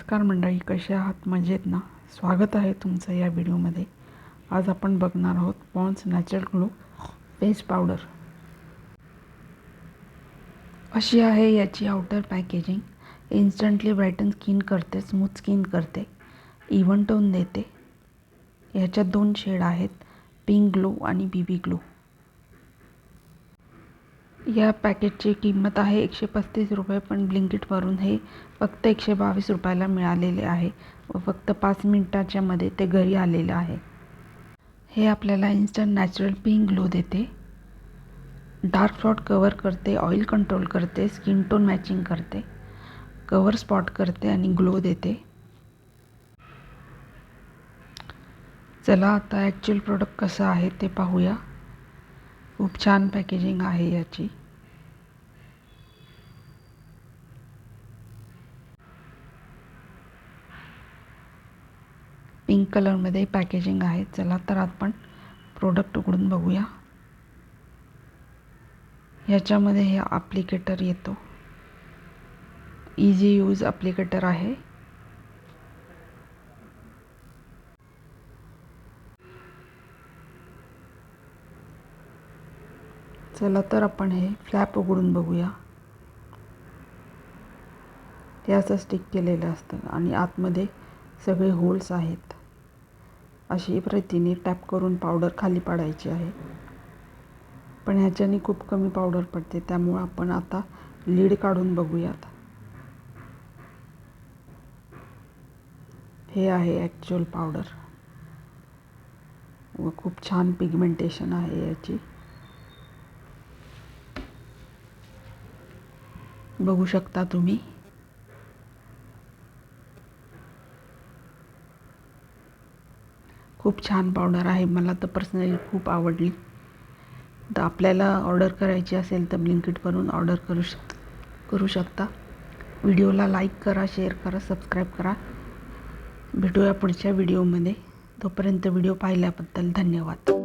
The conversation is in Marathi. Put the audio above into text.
नमस्कार मंडळी कसे आहात? मजेत ना? स्वागत आहे तुमचं या व्हिडिओमध्ये. आज आपण बघणार आहोत Pond's natural glow face powder अशी आहे याची outer packaging instantly brighten skin करते स्मूथ स्किन करते इव्हन टोन देते. ह्याच्यात दोन शेड आहेत पिंक ग्लो आणि बी ग्लो या पॅकेटची किंमत आहे एकशे पस्तीस रुपये पण ब्लिंकिटवरून हे फक्त एकशे बावीस रुपयाला मिळालेले आहे. व फक्त पाच मिनटाच्यामध्ये ते घरी आलेलं आहे. हे आपल्याला इन्स्टंट नॅचरल पिंक ग्लो देते. डार्क स्पॉट कवर करते ऑइल कंट्रोल करते स्किन टोन मॅचिंग करते कवर स्पॉट करते आणि ग्लो देते. चला आता ॲक्च्युअल प्रोडक्ट कसं आहे ते पाहूया. खूप छान पॅकेजिंग आहे याची. पिंक कलरमध्ये पॅकेजिंग आहे. चला तर आपण प्रोडक्ट उघडून बघूया. ह्याच्यामध्ये हे ॲप्लिकेटर येतो. इझी यूज ॲप्लिकेटर आहे. चला तर आपण हे फ्लॅप उघडून बघूया. ते असं स्टिक केलेलं असतं आणि आतमध्ये सगळे होल्स आहेत. अशी प्रतीने टॅप करून पावडर खाली पाडायची आहे. पण ह्याच्याने खूप कमी पावडर पडते त्यामुळं आपण आता लीड काढून बघूयात. हे आहे ॲक्च्युअल पावडर व खूप छान पिगमेंटेशन आहे याची. बघू शकता तुम्ही. खूप छान पावडर आहे. मला तर पर्सनली खूप आवडली. तर आपल्याला ऑर्डर करायची असेल तर ब्लिंकिटवरून ऑर्डर करू शक करू शकता. व्हिडिओला लाईक करा शेअर करा सबस्क्राईब करा. भेटूया पुढच्या व्हिडिओमध्ये तोपर्यंत व्हिडिओ पाहिल्याबद्दल धन्यवाद.